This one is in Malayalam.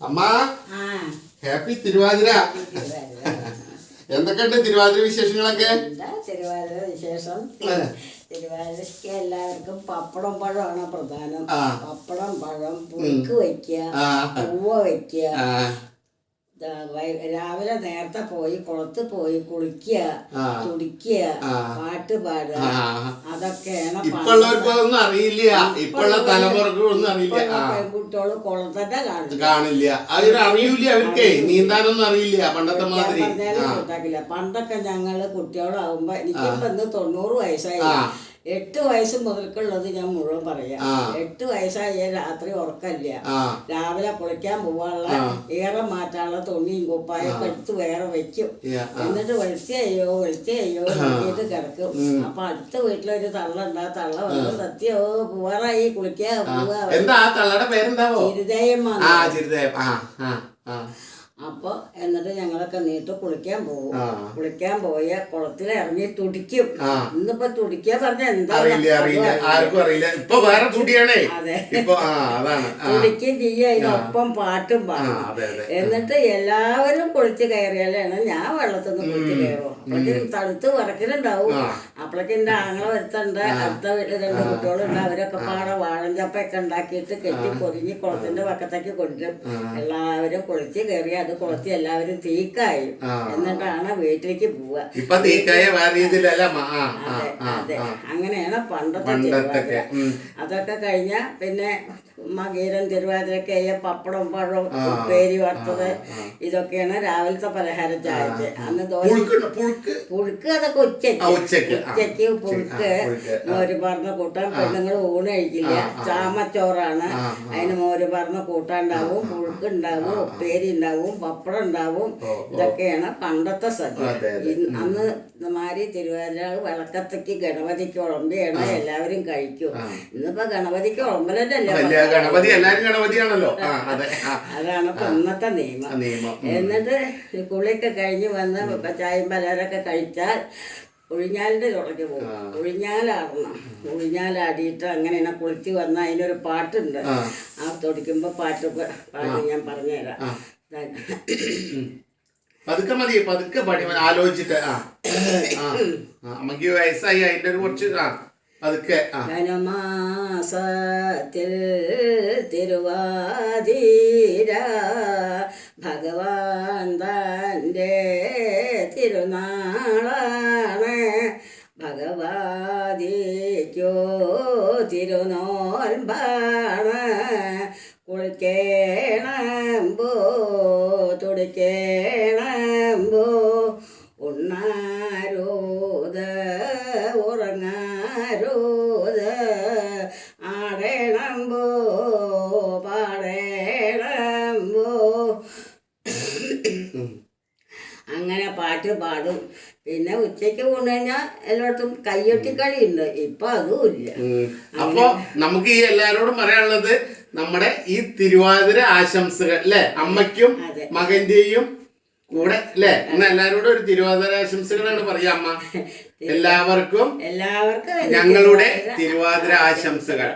അമ്മ ഹാപ്പി തിരുവാതിര. എന്തൊക്കെയുണ്ട് തിരുവാതിര വിശേഷങ്ങളൊക്കെ? തിരുവാതിര വിശേഷം? തിരുവാതിരയ്ക്ക് എല്ലാവർക്കും പപ്പടം പഴമാണ് പ്രധാനം. പപ്പടം പഴം പുഴുക്ക് വയ്ക്കുക പൂവ വയ്ക്കുക രാവിലെ നേരത്തെ പോയി കുളത്ത് പോയി കുളിക്കുക. തുടിക്കുക പാട്ട് പാടുക. അതൊക്കെയാണ് ഇപ്പോഴുള്ളവർക്ക് അറിയില്ല. ഇപ്പോഴുള്ള തലമുറയ്ക്ക് ഒന്നും അറിയില്ല. പെൺകുട്ടികൾ കുളത്തന്നെ കാണില്ല കാണില്ല അവർ അറിയൂല അവർക്ക്. നീന്താനൊന്നും അറിയില്ല പണ്ടത്തെ മാതിരി. പണ്ടൊക്കെ ഞങ്ങൾ കുട്ടികളാവുമ്പോ എനിക്കിപ്പോ ഇന്ന് തൊണ്ണൂറ് വയസ്സായി. എട്ട് വയസ്സ് മുതൽക്കുള്ളത് ഞാൻ മുഴുവൻ പറയാം. എട്ട് വയസ്സായ രാത്രി ഉറക്കല്ല രാവിലെ കുളിക്കാൻ പോവാനുള്ള ഏറെ മാറ്റാനുള്ള തുണിയും കുപ്പായൊക്കെ എടുത്ത് വേറെ വെക്കും. എന്നിട്ട് വെളുത്തിയോ വെളുത്തിയോ നോക്കിയിട്ട് കിടക്കും. അപ്പൊ അടുത്ത വീട്ടിലൊരു തള്ളണ്ടാ ആ തള്ള വന്ന് സത്യോ പോവാറായി കുളിക്കാ പോവാ എന്താ തള്ളയുടെ പേരെന്താവോ? ഇരുതയം ആ ചിരിതേ ആ ആ ആ അപ്പൊ എന്നിട്ട് ഞങ്ങളൊക്കെ നീട്ട് കുളിക്കാൻ പോകും കുളിക്കാൻ പോയ കുളത്തിൽ ഇറങ്ങി തുടിക്കും. ഇന്നിപ്പോ തുടിക്കാൻ പറഞ്ഞ എന്താ അറിയില്ല അറിയില്ല. ആർക്കും അറിയില്ല. ഇപ്പൊ വേറെ തുടിയാണേ. ഇപ്പൊ അതാണ്. തുടിക്കും ചെയ്യും പാട്ടും പാടും. എന്നിട്ട് എല്ലാവരും കുളിച്ച് കയറിയാലാണ് ഞാൻ വെള്ളത്തിൽ നിന്ന് കുളിച്ച് കയറും അപ്പോഴേക്കും തണുത്ത് വിറക്കലുണ്ടാവും. അപ്പോഴേക്കും എന്റെ ആങ്ങളെ വരുത്തണ്ട് അടുത്ത വീട്ടിൽ രണ്ട് കുട്ടികളുണ്ട് അവരൊക്കെ പാടെ വാഴഞ്ചപ്പൊക്കെ ഉണ്ടാക്കിയിട്ട് കെട്ടി പൊതിഞ്ഞ് കുളത്തിന്റെ പക്കത്തേക്ക് കൊണ്ടുവരും. എല്ലാവരും കുളിച്ച് കയറി അത് കുറച്ച് എല്ലാവരും തീക്കായി. എന്നിട്ടാണ് വീട്ടിലേക്ക് പോവുക. ഇപ്പൊ തീക്കായ രീതിയിലല്ല അതെ അങ്ങനെയാണ് പണ്ടത്തെ അതൊക്കെ കഴിഞ്ഞ പിന്നെ മകീരൻ തിരുവാതിരക്ക പപ്പടം പഴം ഉപ്പേരി വറുത്തത് ഇതൊക്കെയാണ് രാവിലത്തെ പലഹാരം ചായക്ക്. അന്ന് ദോശ പുഴുക്ക് അതൊക്കെ ഉച്ചയ്ക്ക്. ആ, പുഴുക്ക്. മോര് പറഞ്ഞ കൂട്ടാൻ. പെണ്ണുങ്ങൾ ഊണ് കഴിക്കില്ല. ചാമച്ചോറാണ്. അതിന് മോര് പറഞ്ഞ കൂട്ടാണ്ടാവും. പുഴുക്ക് ഉണ്ടാവും ഉപ്പേരി ഉണ്ടാവും. പപ്പടം ഉണ്ടാവും ഇതൊക്കെയാണ് പണ്ടത്തെ സദ്യ. അന്ന് മാരി തിരുവാതിര വിളക്കത്തേക്ക് ഗണപതിക്ക് ഉളമ്പിയാണ് എല്ലാവരും കഴിക്കും ഇന്നിപ്പോ ഗണപതിക്ക് ഉളമ്പലല്ലേ ഗണപതി എല്ലാവരും ഗണപതിയാണല്ലോ. അതാണ് ഇപ്പൊ ഇന്നത്തെ നിയമം. എന്നിട്ട് കുളിയൊക്കെ കഴിഞ്ഞ് വന്ന് ഇപ്പൊ ചായയും പലഹാരമൊക്കെ കഴിച്ചാൽ ഉഴിഞ്ഞാലിന്റെ ചുളയ്ക്ക് പോകും. ഉഴിഞ്ഞാലാടണം. അങ്ങനെ അങ്ങനെയാണ് കുളിച്ച് വന്ന അതിനൊരു പാട്ടുണ്ട്. ആ. തൊടിക്കുമ്പോ പാട്ട് പാട്ട് ഞാൻ പറഞ്ഞുതരാം. പതുക്കെ മതി പതുക്കെ പടി ആലോചിച്ചിട്ട്. ആ അമ്മയ്ക്ക് വയസ്സായി അതിന്റെ ഒരു കുറച്ച് ആ പതുക്കെ ധനമാസത്തിൽ തിരുവാതിര ഭഗവാൻ തന്റെ തിരുനാളാണ്. ഭഗവാദിക്കോ തിരുനോൽമ്പാണ്. കുളിക്കേണമ്പോ de que പാട്ട് പാടും. പിന്നെ ഉച്ചയ്ക്ക് പോണു കഴിഞ്ഞാൽ എല്ലായിടത്തും കയ്യൊട്ടിക്കളി ഉണ്ട് ഇപ്പൊ അതും ഇല്ല. അപ്പൊ നമുക്ക് ഈ എല്ലാരോടും പറയാനുള്ളത് നമ്മുടെ ഈ തിരുവാതിര ആശംസകൾ അല്ലെ? അമ്മയ്ക്കും. മകന്റെയും കൂടെ അല്ലെ? ഇന്ന് എല്ലാരോടും ഒരു തിരുവാതിര ആശംസകളാണ് പറയാ അമ്മ. എല്ലാവർക്കും എല്ലാവർക്കും ഞങ്ങളുടെ തിരുവാതിര ആശംസകൾ.